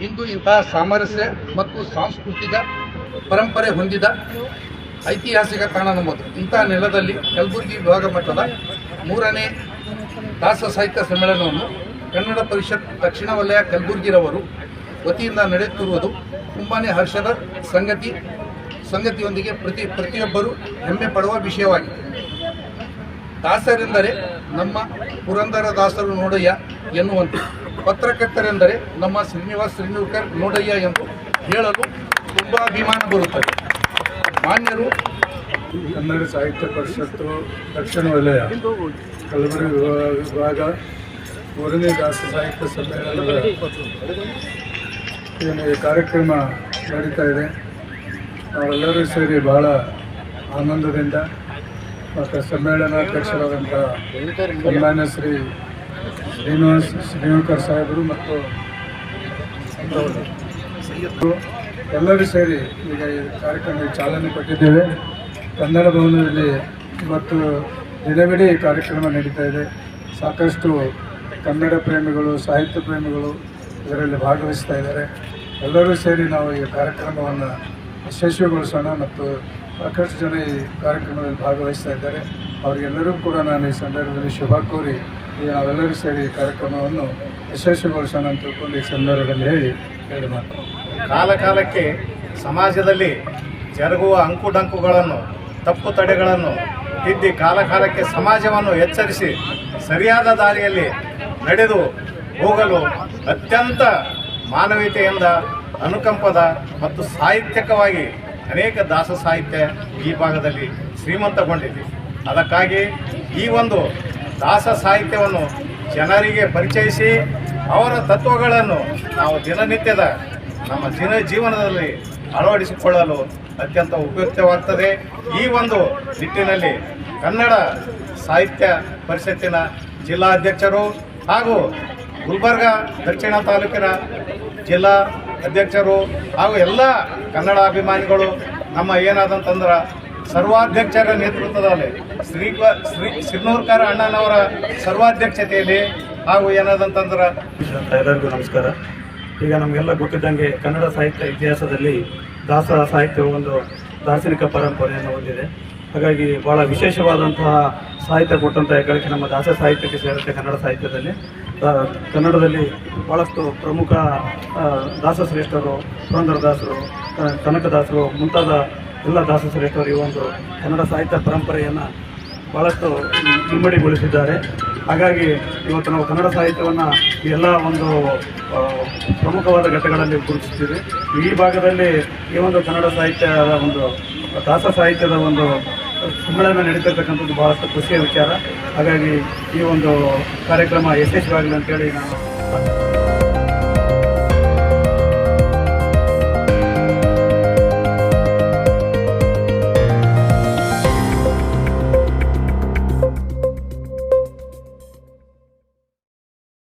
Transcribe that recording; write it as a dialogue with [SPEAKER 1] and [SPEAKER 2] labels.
[SPEAKER 1] ಇಂದು ಇಂತಹ ಸಾಮರಸ್ಯ ಮತ್ತು ಸಾಂಸ್ಕೃತಿಕ ಪರಂಪರೆ ಹೊಂದಿದ ಐತಿಹಾಸಿಕ ತಾಣ ನಮ್ಮದು. ಇಂಥ ನೆಲದಲ್ಲಿ ಕಲಬುರಗಿ ವಿಭಾಗ ಮಟ್ಟದ ಮೂರನೇ ದಾಸ ಸಾಹಿತ್ಯ ಸಮ್ಮೇಳನವನ್ನು ಕನ್ನಡ ಪರಿಷತ್ ದಕ್ಷಿಣ ವಲಯ ಕಲಬುರಗಿರವರು ವತಿಯಿಂದ ನಡೆಯುತ್ತಿರುವುದು ತುಂಬಾ ಹರ್ಷದ ಸಂಗತಿ. ಸಂಗತಿಯೊಂದಿಗೆ ಪ್ರತಿ ಪ್ರತಿಯೊಬ್ಬರೂ ಹೆಮ್ಮೆ ಪಡುವ ವಿಷಯವಾಗಿದೆ. ದಾಸರೆಂದರೆ ನಮ್ಮ ಪುರಂದರ ದಾಸರು ನೋಡಯ್ಯ ಎನ್ನುವಂತೆ. ಪತ್ರಕರ್ತರೆಂದರೆ ನಮ್ಮ ಶ್ರೀನಿವಾಸ್ ಶ್ರೀನಿವರ್ಕರ್ ನೋಡಯ್ಯ ಎಂದು ಹೇಳಲು ತುಂಬ ಅಭಿಮಾನ ಬರುತ್ತದೆ ಮಾನ್ಯರು,
[SPEAKER 2] ಕನ್ನಡ ಸಾಹಿತ್ಯ ಪರಿಷತ್ತು, ದಕ್ಷಿಣ ವಲಯ, ಕಲಬುರಗಿ ವಿಭಾ- ವಿಭಾಗ, ಮೂರನೇ ದಾಸ ಸಾಹಿತ್ಯ ಸಮ್ಮೇಳನದ ಏನು ಕಾರ್ಯಕ್ರಮ ನಡೀತಾ ಇದೆ. ನಾವೆಲ್ಲರೂ ಸೇರಿ ಬಹಳ ಆನಂದದಿಂದ ಮತ್ತು ಸಮ್ಮೇಳನಾಧ್ಯಕ್ಷರಾದಂಥ ಸನ್ಮಾನ್ಯ ಶ್ರೀ ಶ್ರೀನಿವಾಸ್ ಶ್ರೀನಿವಾಕರ್ ಸಾಹೇಬರು ಮತ್ತು ಎಲ್ಲರೂ ಸೇರಿ ಈಗ ಈ ಕಾರ್ಯಕ್ರಮಕ್ಕೆ ಚಾಲನೆ ಕೊಟ್ಟಿದ್ದೇವೆ. ಕನ್ನಡ ಭವನದಲ್ಲಿ ಇವತ್ತು ದಿನವಿಡೀ ಕಾರ್ಯಕ್ರಮ ನಡೀತಾ ಇದೆ. ಸಾಕಷ್ಟು ಕನ್ನಡ ಪ್ರೇಮಿಗಳು, ಸಾಹಿತ್ಯ ಪ್ರೇಮಿಗಳು ಇದರಲ್ಲಿ ಭಾಗವಹಿಸ್ತಾ ಇದ್ದಾರೆ. ಎಲ್ಲರೂ ಸೇರಿ ನಾವು ಈ ಕಾರ್ಯಕ್ರಮವನ್ನು ಯಶಸ್ವಿಗೊಳಿಸೋಣ ಮತ್ತು ಸಾಕಷ್ಟು ಜನ ಈ ಕಾರ್ಯಕ್ರಮದಲ್ಲಿ ಭಾಗವಹಿಸ್ತಾ ಇದ್ದಾರೆ. ಅವರಿಗೆಲ್ಲರಿಗೂ ಕೂಡ ನಾನು ಈ ಸಂದರ್ಭದಲ್ಲಿ ಶುಭ ಕೋರಿ ನಾವೆಲ್ಲರೂ ಸೇರಿ ಕಾರ್ಯಕ್ರಮವನ್ನು ಯಶಸ್ವಿಗೊಳಿಸೋಣ ಅಂತ ತಿಳ್ಕೊಂಡು ಈ ಸಂದರ್ಭದಲ್ಲಿ ಹೇಳಿ ಹೇಳಿ ಮಾತು.
[SPEAKER 3] ಕಾಲ ಕಾಲಕ್ಕೆ ಸಮಾಜದಲ್ಲಿ ಜರುಗುವ ಅಂಕುಡಂಕುಗಳನ್ನು, ತಪ್ಪು ತಡೆಗಳನ್ನು ತಿದ್ದಿ ಕಾಲ ಕಾಲಕ್ಕೆ ಸಮಾಜವನ್ನು ಎಚ್ಚರಿಸಿ ಸರಿಯಾದ ದಾರಿಯಲ್ಲಿ ನಡೆದು ಹೋಗಲು ಅತ್ಯಂತ ಮಾನವೀಯತೆಯಿಂದ ಅನುಕಂಪದ ಮತ್ತು ಸಾಹಿತ್ಯಕವಾಗಿ ಅನೇಕ ದಾಸ ಸಾಹಿತ್ಯ ಈ ಭಾಗದಲ್ಲಿ ಶ್ರೀಮಂತಗೊಂಡಿದೆ. ಅದಕ್ಕಾಗಿ ಈ ಒಂದು ದಾಸ ಸಾಹಿತ್ಯವನ್ನು ಜನರಿಗೆ ಪರಿಚಯಿಸಿ ಅವರ ತತ್ವಗಳನ್ನು ನಾವು ದಿನನಿತ್ಯದ ನಮ್ಮ ದಿನ ಜೀವನದಲ್ಲಿ ಅಳವಡಿಸಿಕೊಳ್ಳಲು ಅತ್ಯಂತ ಉಪಯುಕ್ತವಾಗ್ತದೆ. ಈ ಒಂದು ನಿಟ್ಟಿನಲ್ಲಿ ಕನ್ನಡ ಸಾಹಿತ್ಯ ಪರಿಷತ್ತಿನ ಜಿಲ್ಲಾಧ್ಯಕ್ಷರು ಹಾಗೂ ಗುಲ್ಬರ್ಗ ದಕ್ಷಿಣ ತಾಲೂಕಿನ ಜಿಲ್ಲಾ ಅಧ್ಯಕ್ಷರು ಹಾಗೂ ಎಲ್ಲ ಕನ್ನಡ ಅಭಿಮಾನಿಗಳು ನಮ್ಮ ಏನಾದಂತಂದ್ರೆ ಸರ್ವಾಧ್ಯಕ್ಷರ ನೇತೃತ್ವದಲ್ಲಿ ಶ್ರೀ ಶ್ರೀ ಸಿರ್ನೂರ್ಕರ್ ಅಣ್ಣನವರ ಸರ್ವಾಧ್ಯಕ್ಷತೆಯಲ್ಲಿ ಹಾಗೂ ಏನಾದಂತಂದ್ರೆ
[SPEAKER 4] ಎಲ್ಲರಿಗೂ ನಮಸ್ಕಾರ. ಈಗ ನಮಗೆಲ್ಲ ಗೊತ್ತಿದ್ದಂಗೆ ಕನ್ನಡ ಸಾಹಿತ್ಯ ಇತಿಹಾಸದಲ್ಲಿ ದಾಸ ಸಾಹಿತ್ಯ ಒಂದು ದಾರ್ಶನಿಕ ಪರಂಪರೆಯನ್ನು ಹೊಂದಿದೆ. ಹಾಗಾಗಿ ಭಾಳ ವಿಶೇಷವಾದಂತಹ ಸಾಹಿತ್ಯ ಕೊಟ್ಟಂಥ ಹೆಗ್ಗಳಿಕೆ ನಮ್ಮ ದಾಸ ಸಾಹಿತ್ಯಕ್ಕೆ ಸೇರುತ್ತೆ ಕನ್ನಡ ಸಾಹಿತ್ಯದಲ್ಲಿ. ಕನ್ನಡದಲ್ಲಿ ಭಾಳಷ್ಟು ಪ್ರಮುಖ ದಾಸ ದಾಸಶ್ರೇಷ್ಠರು, ಪುರಂದರದಾಸರು ಕನಕದಾಸರು ಮುಂತಾದ ಎಲ್ಲ ದಾಸಶ್ರೇಷ್ಠರು ಈ ಒಂದು ಕನ್ನಡ ಸಾಹಿತ್ಯ ಪರಂಪರೆಯನ್ನು ಭಾಳಷ್ಟು ಇಮ್ಮಡಿಗೊಳಿಸಿದ್ದಾರೆ. ಹಾಗಾಗಿ ಇವತ್ತು ನಾವು ಕನ್ನಡ ಸಾಹಿತ್ಯವನ್ನು ಎಲ್ಲ ಒಂದು ಪ್ರಮುಖವಾದ ಘಟ್ಟಗಳಲ್ಲಿ ಗುರುತಿಸ್ತೀವಿ. ಈ ಭಾಗದಲ್ಲಿ ಈ ಒಂದು ಕನ್ನಡ ಸಾಹಿತ್ಯದ ಒಂದು, ದಾಸ ಸಾಹಿತ್ಯದ ಒಂದು ಸಮ್ಮೇಳನ ನಡೀತಿರ್ತಕ್ಕಂಥದ್ದು ಬಹಳಷ್ಟು ಖುಷಿಯ ವಿಚಾರ. ಹಾಗಾಗಿ ಈ ಒಂದು ಕಾರ್ಯಕ್ರಮ ಯಶಸ್ವಿಯಾಗಲಿ ಅಂತೇಳಿ ನಾನು